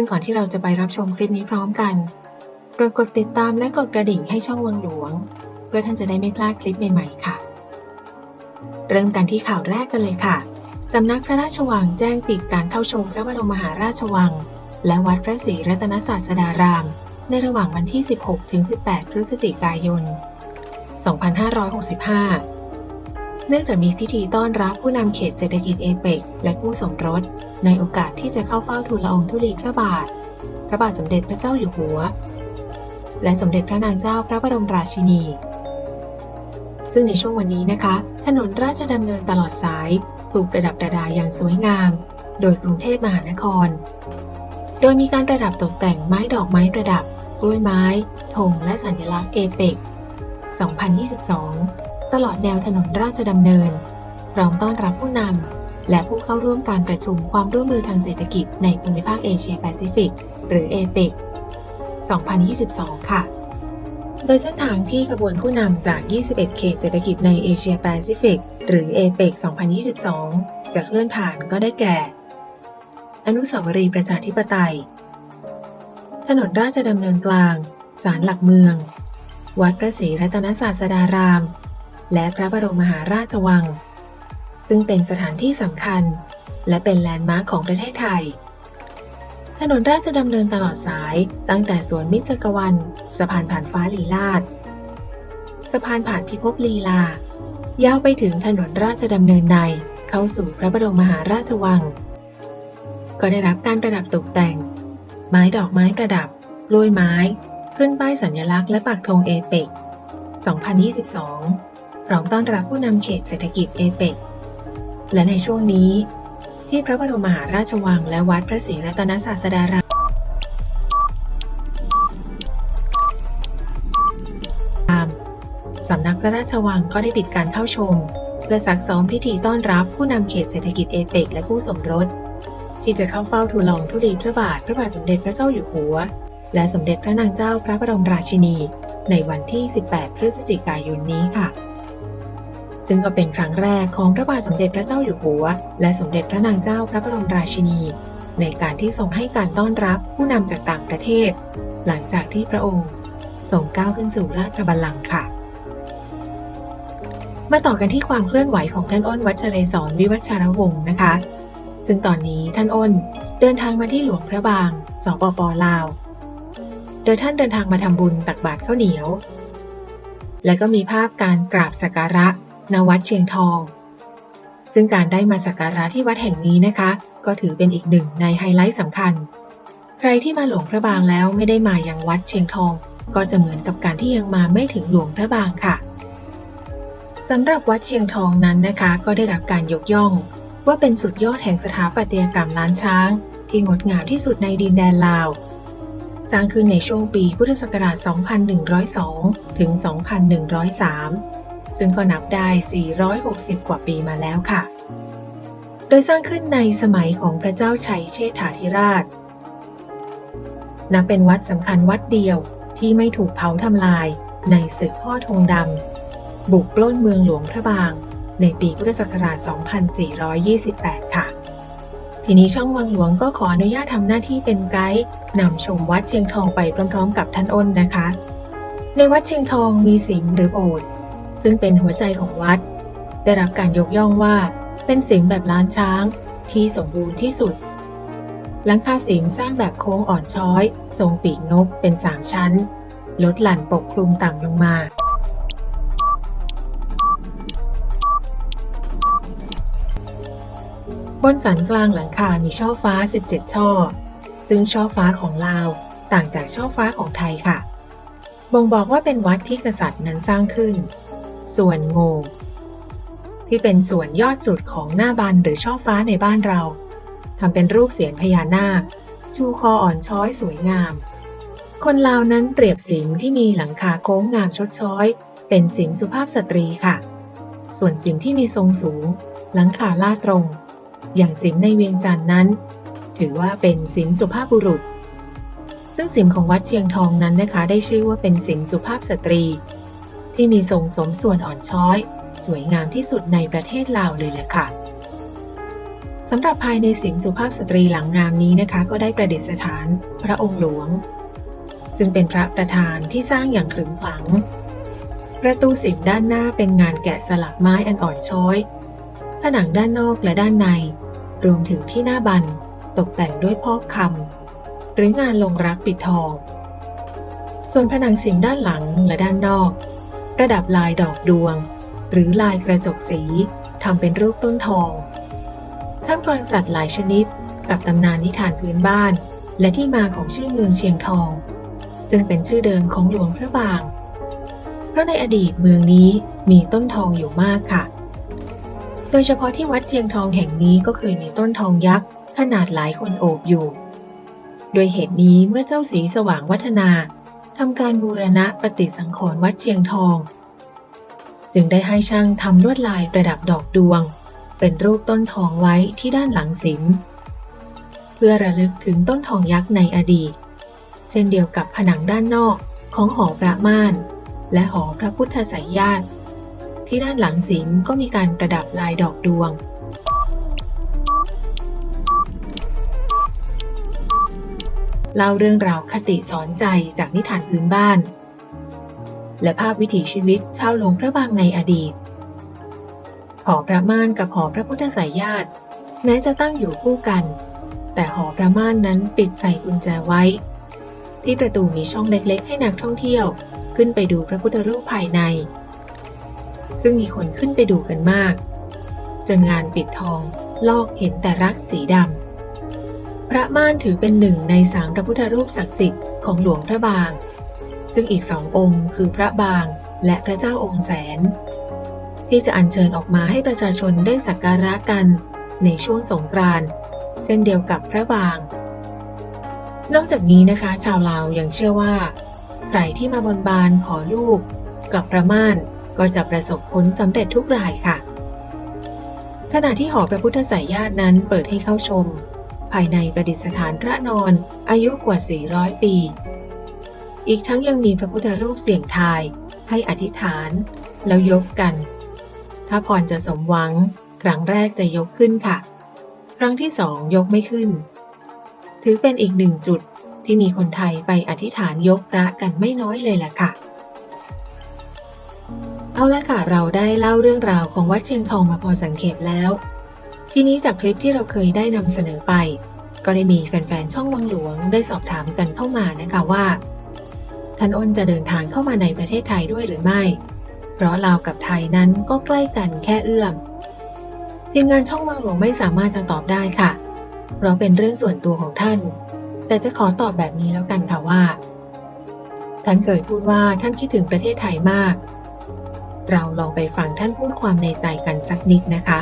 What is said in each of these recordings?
ซึ่งก่อนที่เราจะไปรับชมคลิปนี้พร้อมกันโปรดกดติดตามและกดกระดิ่งให้ช่องวังหลวง เพื่อท่านจะได้ไม่พลาดคลิปใหม่ๆค่ะ เริ่มกันที่ข่าวแรกกันเลยค่ะสำนักพระราชวังแจ้งปิดการเข้าชมพระบรมมหาราชวัง และวัดพระศรีรัตนศาสดาราม ในระหว่างวันที่ 16ถึง18 พฤศจิกายน 2565 เนื่องจากมีพิธีต้อนรับผู้นำเขตเศรษฐกิจเอเปกและผู้สมรส ในโอกาสที่จะเข้าเฝ้าทูลละอองธุลีพระบาท พระบาทสมเด็จพระเจ้าอยู่หัว และสมเด็จพระนางเจ้าพระบรมราชินี ซึ่งในช่วงวันนี้นะคะ ถนนราชดำเนินตลอดสาย ถูกประดับประดาอย่างสวยงาม โดยกรุงเทพมหานคร โดยมีการประดับตกแต่งไม้ดอกไม้ประดับ กล้วยไม้ธงและสัญลักษณ์เอเปก2022 ตลอดแนวถนนราชดำเนิน พร้อมต้อนรับผู้นำและผู้เข้าร่วมการประชุมความร่วมมือทางเศรษฐกิจในภูมิภาคเอเชียแปซิฟิก หรือเอเปก2022 ค่ะ โดยเส้นทางที่ขบวนผู้นำจาก 21 เขตเศรษฐกิจในเอเชียแปซิฟิก หรือเอเปก2022 จะเคลื่อนผ่านก็ได้แก่ อนุสาวรีย์ประชาธิปไตย ถนนราชดำเนินกลาง ศาลหลักเมือง วัดพระศรีรัตนศาสดาราม และพระบรมมหาราชวัง ซึ่งเป็นสถานที่สำคัญ และเป็นแลนด์มาร์คของประเทศไทย ถนนราชดำเนินตลอดสายตั้งแต่สวนมิตรจักรวัน สะพานผ่านฟ้าลีลาดสะพานผ่านพิภพลีลา ยาวไปถึงถนนราชดำเนินในเข้าสู่พระบรมมหาราชวัง ก็ได้รับการประดับตกแต่ง ไม้ดอกไม้ประดับกล้วยไม้ ขึ้นป้ายสัญลักษณ์และปักธงเอเปก2022 พร้อมต้อนรับผู้นำเขตเศรษฐกิจเอเปกและในช่วงนี้ ที่พระบรมมหาราชวังและวัดพระศรีรัตนศาสดารามสำนักพระราชวังก็ได้ปิดการเข้าชม เพื่อซักซ้อมพิธีต้อนรับผู้นำเขตเศรษฐกิจเอเปกและผู้สมรส ที่จะเข้าเฝ้าทูลละอองธุลีพระบาทพระบาทสมเด็จพระเจ้าอยู่หัว และสมเด็จพระนางเจ้าพระบรมราชินี ในวันที่ 18 พฤศจิกายนนี้ค่ะ ซึ่งก็เป็นครั้งแรกของพระบาทสมเด็จพระเจ้าอยู่หัว และสมเด็จพระนางเจ้าพระบรมราชินี ในการที่ทรงให้การต้อนรับผู้นำจากต่างประเทศ หลังจากที่พระองค์ทรงก้าวขึ้นสู่ราชบัลลังก์ค่ะ มาต่อกันที่ความเคลื่อนไหวของท่านอ้นวัชเรศรวิวัชรวงศ์นะคะ ซึ่งตอนนี้ท่านอ้นเดินทางมาที่หลวงพระบาง สปปลาว โดยท่านเดินทางมาทำบุญตักบาตรข้าวเหนียว และก็มีภาพการกราบสักการะ ณวัดเชียงทอง ซึ่งการได้มาสักการะที่วัดแห่งนี้นะคะ ก็ถือเป็นอีกหนึ่งในไฮไลท์สำคัญ ใครที่มาหลวงพระบางแล้วไม่ได้มายังวัดเชียงทอง ก็จะเหมือนกับการที่ยังมาไม่ถึงหลวงพระบางค่ะสำหรับวัดเชียงทองนั้นนะคะ ก็ได้รับการยกย่อง ว่าเป็นสุดยอดแห่งสถาปัตยกรรมล้านช้าง ที่งดงามที่สุดในดินแดนลาว สร้างขึ้นในช่วงปีพุทธศักราช 2102 ถึง 2103 ซึ่งก็นับได้ 460 กว่าปีมาแล้วค่ะ โดยสร้างขึ้นในสมัยของพระเจ้าชัยเชษฐาธิราช นับเป็นวัดสำคัญวัดเดียวที่ไม่ถูกเผาทำลายในศึกพ่อธงดำ บุกปล้นเมืองหลวงพระบาง ในปีพุทธศักราช 2428 ค่ะ ทีนี้ช่องวังหลวงก็ขออนุญาตทำหน้าที่เป็นไกด์นำชมวัดเชียงทองไปพร้อมๆ กับท่านอ้นนะคะ ในวัดเชียงทองมีสิมหรือโบสถ์ ซึ่งเป็นหัวใจของวัด ได้รับการยกย่องว่าเป็นสิมแบบล้านช้างที่สมบูรณ์ที่สุด หลังคาสิมสร้างแบบโค้งอ่อนช้อย ทรงปีกนกเป็นสามชั้น ลดหลั่นปกคลุมต่ำลงมาบนสันกลางหลังคา มีช่อฟ้า 17 ช่อ ซึ่งช่อฟ้าของลาวต่างจากช่อฟ้าของไทยค่ะ บ่งบอกว่าเป็นวัดที่กษัตริย์นั้นสร้างขึ้น ส่วนโงที่เป็นส่วนยอดสุดของหน้าบันหรือช่อฟ้าในบ้านเราทำเป็นรูปเสียนพญานาค ชูคออ่อนช้อยสวยงาม คนลาวนั้นเปรียบสิมที่มีหลังคาโค้งงามชดช้อย เป็นสิมสุภาพสตรีค่ะ ส่วนสิมที่มีทรงสูง หลังคาลาดตรง อย่างสิมในเวียงจันทร์นั้น ถือว่าเป็นสิมสุภาพบุรุษ ซึ่งสิมของวัดเชียงทองนั้นนะคะ ได้ชื่อว่าเป็นสิมสุภาพสตรี ที่มีทรงสมส่วนอ่อนช้อย สวยงามที่สุดในประเทศลาวเลยแหละค่ะสำหรับภายในสิงสุภาพสตรีหลังงามนี้นะคะ ก็ได้ประดิษฐานพระองค์หลวง ซึ่งเป็นพระประธานที่สร้างอย่างขลึงขลัง ประตูสิงด้านหน้าเป็นงานแกะสลักไม้อันอ่อนช้อยผนังด้านนอกและด้านใน รวมถึงที่หน้าบันตกแต่งด้วยพอกคำหรืองานลงรักปิดทอง ส่วนผนังสิงด้านหลังและด้านนอก ระดับลายดอกดวง หรือลายกระจกสีทำเป็นรูปต้นทองท่ามกลางสัตว์หลายชนิด กับตำนานนิทานพื้นบ้าน และที่มาของชื่อเมืองเชียงทอง ซึ่งเป็นชื่อเดิมของหลวงพระบาง เพราะในอดีตเมืองนี้มีต้นทองอยู่มากค่ะ โดยเฉพาะที่วัดเชียงทองแห่งนี้ก็เคยมีต้นทองยักษ์ขนาดหลายคนโอบอยู่ โดยเหตุนี้เมื่อเจ้าสีสว่างวัฒนา ทำการบูรณะปฏิสังขรณ์วัดเชียงทอง จึงได้ให้ช่างทำลวดลายประดับดอกดวง เป็นรูปต้นทองไว้ที่ด้านหลังสิม เพื่อระลึกถึงต้นทองยักษ์ในอดีต เช่นเดียวกับผนังด้านนอกของหอพระม่าน และหอพระพุทธไสยญาติที่ด้านหลังสิมก็มีการประดับลายดอกดวง เล่าเรื่องราวคติสอนใจจากนิทานพื้นบ้าน และภาพวิถีชีวิตชาวหลวงพระบางในอดีต หอพระม่านกับหอพระพุทธไสยญาติแม้จะตั้งอยู่คู่กัน แต่หอพระม่านนั้นปิดใส่กุญแจไว้ ที่ประตูมีช่องเล็กๆ ให้นักท่องเที่ยวขึ้นไปดูพระพุทธรูปภายใน ซึ่งมีคนขึ้นไปดูกันมาก จนงานปิดทองลอกเห็นแต่รักสีดำ พระม่านถือเป็นหนึ่งในสามพระพุทธรูปศักดิ์สิทธิ์ของหลวงพระบาง ซึ่งอีกสององค์คือพระบางและพระเจ้าองค์แสน ที่จะอัญเชิญออกมาให้ประชาชนได้สักการะกันในช่วงสงกรานต์เช่นเดียวกับพระบาง นอกจากนี้นะคะ ชาวลาวยังเชื่อว่า ใครที่มาบนบานขอลูกกับพระม่านก็จะประสบผลสำเร็จทุกรายค่ะ ขณะที่หอพระพุทธไสยญาตินั้นเปิดให้เข้าชม ภายในประดิษฐานพระนอนอายุกว่า 400 ปี อีกทั้งยังมีพระพุทธรูปเสียงทายให้อธิษฐานแล้วยกกัน ถ้าพรจะสมหวัง ครั้งแรกจะยกขึ้นค่ะ ครั้งที่สองยกไม่ขึ้น ถือเป็นอีกหนึ่งจุดที่มีคนไทยไปอธิษฐานยกพระกันไม่น้อยเลยล่ะค่ะ เอาละค่ะเราได้เล่าเรื่องราวของวัดเชียงทองมาพอสังเกตแล้ว ทีนี้จากคลิปที่เราเคยได้นำเสนอไป ก็ได้มีแฟนๆ ช่องวังหลวงได้สอบถามกันเข้ามานะคะว่าท่านอ้นจะเดินทางเข้ามาในประเทศไทยด้วยหรือไม่ เพราะลาวกับไทยนั้นก็ใกล้กันแค่เอื้อม ทีมงานช่องวังหลวงไม่สามารถจะตอบได้ค่ะ เพราะเป็นเรื่องส่วนตัวของท่าน แต่จะขอตอบแบบนี้แล้วกันค่ะว่า ท่านเคยพูดว่าท่านคิดถึงประเทศไทยมาก เราลองไปฟังท่านพูดความในใจกันสักนิดนะคะ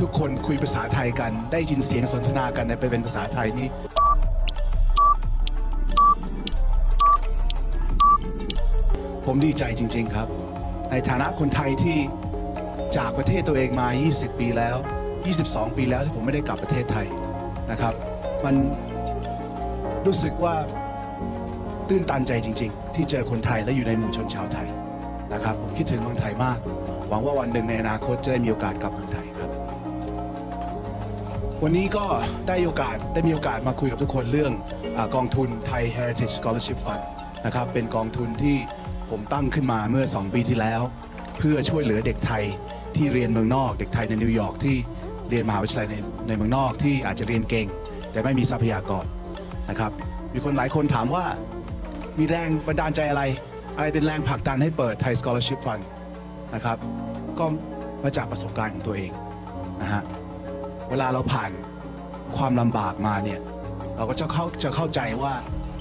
ทุกคนคุยภาษาไทยกัน ได้ยินเสียงสนทนากันในเป็นภาษาไทยนี่ผมดีใจจริง ๆครับ ในฐานะคนไทยที่จากประเทศตัวเองมา 20 ปีแล้ว 22 ปีแล้วที่ผมไม่ได้กลับประเทศไทยนะครับ มันรู้สึกว่าตื้นตันใจจริง ๆ ที่เจอคนไทยและอยู่ในหมู่ชนชาวไทยนะครับ ผมคิดถึงเมืองไทยมาก หวังว่าวันหนึ่งในอนาคตจะได้มีโอกาสกลับเมืองไทยครับ วันนี้ก็ได้โอกาสได้มีโอกาสมาคุยกับทุกคนเรื่องอกองทุนไทย Heritage Scholarship Fund นะครับเป็นกองทุนที่ผมตั้งขึ้นมาเมื่อ 2 ปีที่แล้ว เพื่อช่วยเหลือเด็กไทยที่เรียนเมืองนอก เด็กไทยในนิวยอร์กที่เรียนมหาวิทยาลัยในในเมืองนอกที่อาจจะเรียนเก่ง แต่ไม่มีทรัพยากรนะครับมีคนหลายคนถามว่ามีแรงบันดาลใจอะไร อะไรเป็นแรงผลักดันให้เปิด Thai Scholarship Fund นะครับก็มาจากประสบการณ์ของตัวเองนะฮะ เวลาเราผ่านความลำบากมาเนี่ยเราก็จะเข้าจะเข้าใจว่า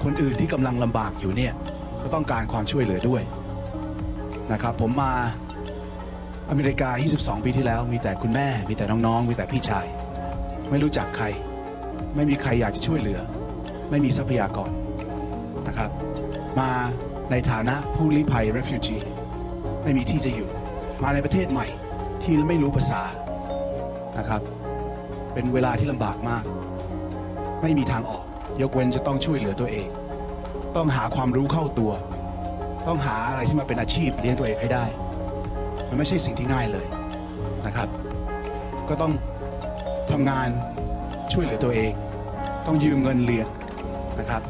คนอื่นที่กำลังลำบากอยู่เนี่ยก็ต้องการความช่วยเหลือด้วยนะครับผมมาอเมริกา 22 ปีที่แล้ว มีแต่คุณแม่ มีแต่น้องๆ มีแต่พี่ชาย ไม่รู้จักใคร ไม่มีใครอยากจะช่วยเหลือ ไม่มีทรัพยากรนะครับ มาในฐานะผู้ลี้ภัย refugee ไม่มีที่จะอยู่ มาในประเทศใหม่ที่ไม่รู้ภาษานะครับ เป็นเวลาที่ลำบากมาก ไม่มีทางออก ยกเว้นจะต้องช่วยเหลือตัวเอง ต้องหาความรู้เข้าตัว ต้องหาอะไรที่มาเป็นอาชีพเลี้ยงตัวเองให้ได้ มันไม่ใช่สิ่งที่ง่ายเลยนะครับ ก็ต้องทำงานช่วยเหลือตัวเอง ต้องยืมเงินเรียนนะครับ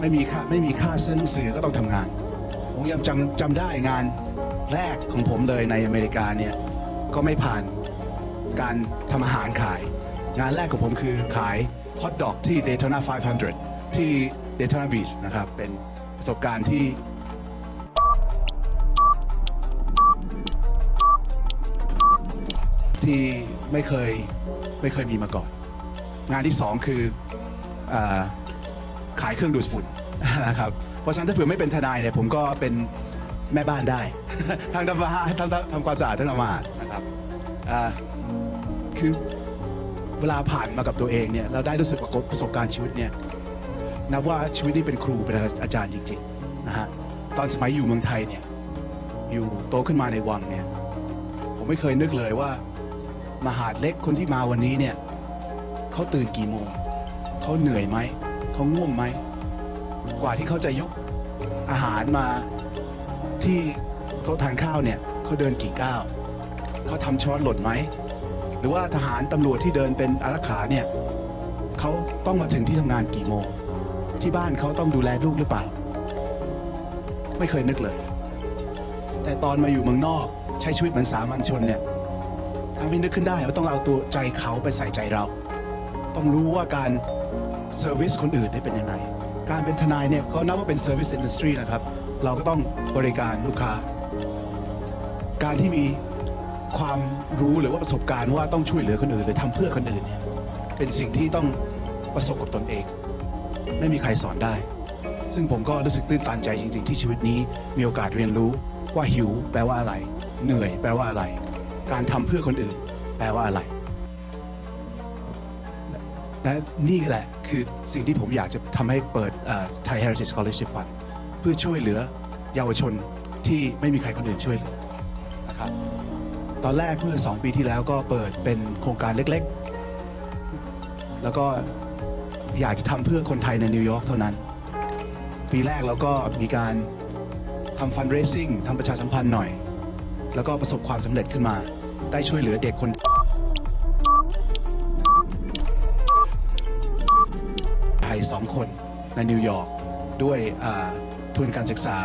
ไม่มีค่าไม่มีค่าซื้นสือก็ต้องทำงานผมยังจำจำได้งานแรกของผมเลยในอเมริกาเนี่ยก็ไม่ผ่านการทำอาหารขาย งานแรกของผมคือขายฮอทดอกที่ Daytona 500 ที่ Daytona Beach นะครับ เป็นประสบการณ์ที่ที่ไม่เคยไม่เคยมีมาก่อน งานที่สองคืออขายเครื่องดูดฝุ่นนะครับเพราะฉะนั้นถ้าเผื่อไม่เป็นทนายเนี่ยผมก็เป็นแม่บ้านได้ทั้งทำอาหารทั้งทำทำความสะอาดทั้งทำอาหารนะครับคือ เวลาผ่านมากับตัวเองเนี่ยเราได้รู้สึกว่าประสบการณ์ชีวิตเนี่ยนับว่าชีวิตนี้เป็นครูเป็นอาจารย์จริงๆนะฮะตอนสมัยอยู่เมืองไทยเนี่ยอยู่โตขึ้นมาในวังเนี่ยผมไม่เคยนึกเลยว่า มหาดเล็กคนที่มาวันนี้เนี่ยเขาตื่นกี่โมงเขาเหนื่อยไหมเขาง่วงไหมกว่าที่เขาจะยกอาหารมาที่โต๊ะทานข้าวเนี่ยเขาเดินกี่ก้าวเขาทำช้อนหล่นไหม หรือว่าทหารตำรวจที่เดินเป็นอารักขาเนี่ยเขาต้องมาถึงที่ทำงานกี่โมง ที่บ้านเขาต้องดูแลลูกหรือเปล่า ไม่เคยนึกเลย แต่ตอนมาอยู่เมืองนอกใช้ชีวิตเหมือนสามัญชนเนี่ยทำให้นึกขึ้นได้ว่าต้องเอาตัวใจเขาไปใส่ใจเรา ต้องรู้ว่าการเซอร์วิสคนอื่นได้เป็นยังไง การเป็นทนายเนี่ยก็นับว่าเป็นเซอร์วิสอินดัสทรีนะครับ เราก็ต้องบริการลูกค้า การที่มี ความรู้หรือว่าประสบการณ์ว่าต้องช่วยเหลือคนอื่นหรือทำเพื่อคนอื่นเนี่ยเป็นสิ่งที่ต้องประสบกับตนเอง ไม่มีใครสอนได้ ซึ่งผมก็รู้สึกตื้นตันใจจริง ๆ ที่ชีวิตนี้มีโอกาสเรียนรู้ว่าหิว แปลว่าอะไร เหนื่อย แปลว่าอะไร การทำเพื่อคนอื่น แปลว่าอะไรและนี่แหละคือสิ่งที่ผมอยากจะทำให้เปิดเอ่อ Thai Heritage Scholarship Fund เพื่อช่วยเหลือเยาวชนที่ไม่มีใครคนอื่นช่วยเหลือ ตอนแรกเมื่อ 2 ปีที่แล้วก็เปิดเป็นโครงการเล็กๆ แล้วก็อยากจะทำเพื่อคนไทยในนิวยอร์กเท่านั้น ปีแรกเราก็มีการทำ fundraising ทำประชาสัมพันธ์หน่อย แล้วก็ประสบความสำเร็จขึ้นมา ได้ช่วยเหลือเด็กคนไทยสองคนในนิวยอร์กด้วยทุนการศึกษา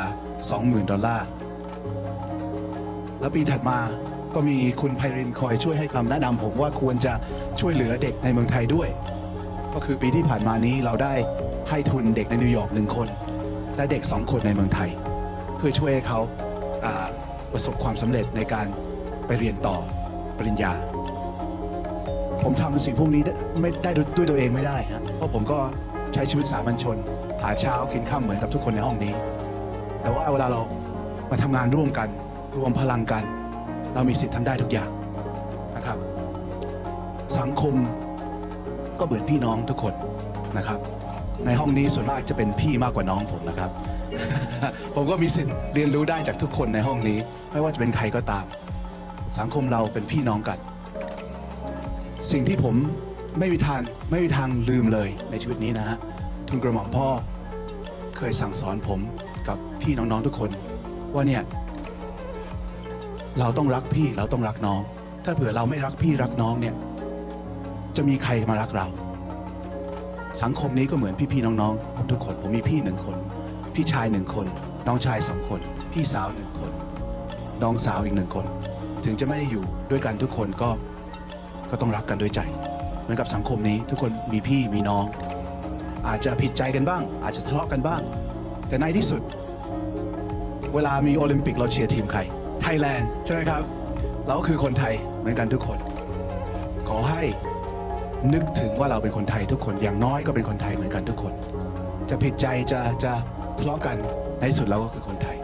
20,000 ดอลลาร์ แล้วปีถัดมา ก็มีคุณไพรินคอยช่วยให้คำแนะนำผมว่าควรจะช่วยเหลือเด็กในเมืองไทยด้วย ก็คือปีที่ผ่านมานี้เราได้ให้ทุนเด็กในนิวยอร์กหนึ่งคน และเด็กสองคนในเมืองไทย เพื่อช่วยให้เขาประสบความสำเร็จในการไปเรียนต่อปริญญา ผมทำสิ่งพวกนี้ไม่ได้ด้วยด้วยตัวเองไม่ได้ฮะเพราะผมก็ใช้ชีวิตสามัญชน หาเช้ากินข้ามเหมือนกับทุกคนในห้องนี้ แต่ว่าเวลาเรามาทำงานร่วมกัน รวมพลังกัน เรามีสิทธิ์ทำได้ทุกอย่างนะครับ สังคมก็เหมือนพี่น้องทุกคนนะครับ ในห้องนี้ส่วนมากจะเป็นพี่มากกว่าน้องผมนะครับ ผมก็มีสิทธิ์เรียนรู้ได้จากทุกคนในห้องนี้ ไม่ว่าจะเป็นใครก็ตาม สังคมเราเป็นพี่น้องกัน สิ่งที่ผมไม่มีทางไม่มีทางลืมเลยในชีวิตนี้นะฮะทุนกระหม่อมพ่อเคยสั่งสอนผมกับพี่น้องๆทุกคน ว่าเนี่ย เราต้องรักพี่เราต้องรักน้อง ถ้าเผื่อเราไม่รักพี่รักน้องเนี่ย จะมีใครมารักเรา สังคมนี้ก็เหมือนพี่ๆน้องๆผมทุกคนผมมีพี่หนึ่งคน พี่ชายหนึ่งคน น้องชายสองคน พี่สาวหนึ่งคน น้องสาวอีกหนึ่งคน ถึงจะไม่ได้อยู่ด้วยกันทุกคนก็ก็ต้องรักกันด้วยใจ เหมือนกับสังคมนี้ทุกคนมีพี่มีน้อง อาจจะผิดใจกันบ้าง อาจจะทะเลาะกันบ้าง แต่ในที่สุด เวลามีโอลิมปิกเราเชียร์ทีมใคร ไทยแลนด์ใช่ไหมครับ เราก็คือคนไทยเหมือนกันทุกคน ขอให้นึกถึงว่าเราเป็นคนไทยทุกคนอย่างน้อยก็เป็นคนไทยเหมือนกันทุกคน จะผิดใจจะจะทะเลาะกันในที่สุดเราก็คือคนไทย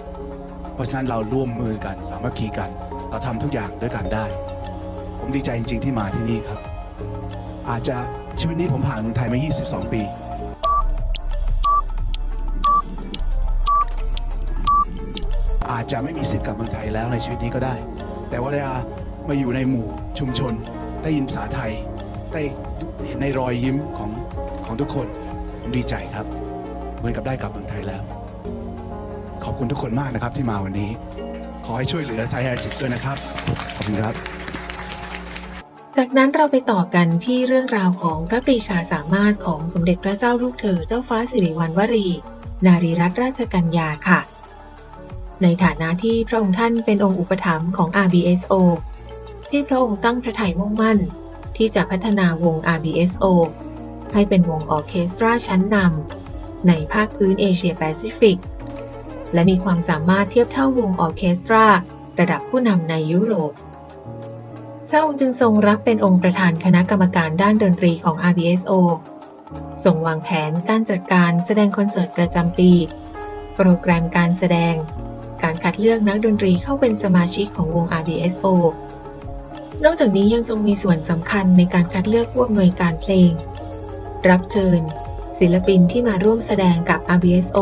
เพราะฉะนั้นเราร่วมมือกันสามัคคีกัน เราทำทุกอย่างด้วยกันได้ ผมดีใจจริง ๆ ที่มาที่นี่ครับ อาจจะชีวิตนี้ผมผ่านเมืองไทยมา 22 ปี อาจจะไม่มีสิทธิ์กลับเมืองไทยแล้วในชีวิตนี้ก็ได้ แต่ว่าเวลามาอยู่ในหมู่ชุมชน ได้ยินภาษาไทย ได้เห็นในรอยยิ้มของของทุกคนผมดีใจครับ เหมือนกับได้กลับเมืองไทยแล้ว ขอบคุณทุกคนมากนะครับที่มาวันนี้ ขอให้ช่วยเหลือไทยแฮร์ซิสด้วยนะครับ ขอบคุณครับ จากนั้นเราไปต่อกันที่เรื่องราวของพระปรีชาสามารถของสมเด็จพระเจ้าลูกเธอเจ้าฟ้าสิริวัณวรี นารีรัตนราชกัญญาค่ะ ในฐานะที่พระองค์ท่านเป็นองค์อุปถัมภ์ของ RBSO ที่พระองค์ตั้งพระทัยมุ่งมั่น ที่จะพัฒนาวง RBSO ให้เป็นวงออเคสตราชั้นนำในภาคพื้นเอเชียแปซิฟิก และมีความสามารถเทียบเท่าวงออเคสตราระดับผู้นำในยุโรป พระองค์จึงทรงรับเป็นองค์ประธานคณะกรรมการด้านดนตรีของ RBSO ทรงวางแผนการจัดการแสดงคอนเสิร์ตประจำปี โปรแกรมการแสดง การคัดเลือกนักดนตรีเข้าเป็นสมาชิกของวง RBSO นอกจากนี้ยังทรงมีส่วนสำคัญในการคัดเลือกผู้อำนวยการเพลง รับเชิญ ศิลปินที่มาร่วมแสดงกับ RBSO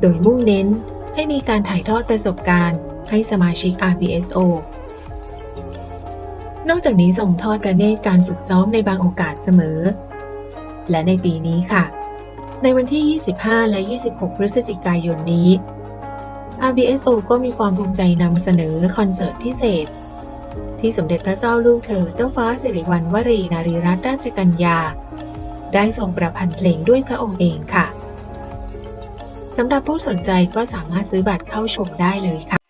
โดยมุ่งเน้นให้มีการถ่ายทอดประสบการณ์ให้สมาชิก RBSO นอกจากนี้ส่งทอดประเนตรการฝึกซ้อมในบางโอกาสเสมอ และในปีนี้ค่ะ ในวันที่ 25 และ 26 พฤศจิกายนนี้ RBSO ก็มีความภูมิใจนำเสนอคอนเสิร์ตพิเศษ ที่สมเด็จพระเจ้าลูกเธอเจ้าฟ้าสิริวัณวรีนารีรัตนราชกัญญา ได้ทรงประพันธ์เพลงด้วยพระองค์เองค่ะสำหรับผู้สนใจก็สามารถซื้อบัตรเข้าชมได้เลยค่ะ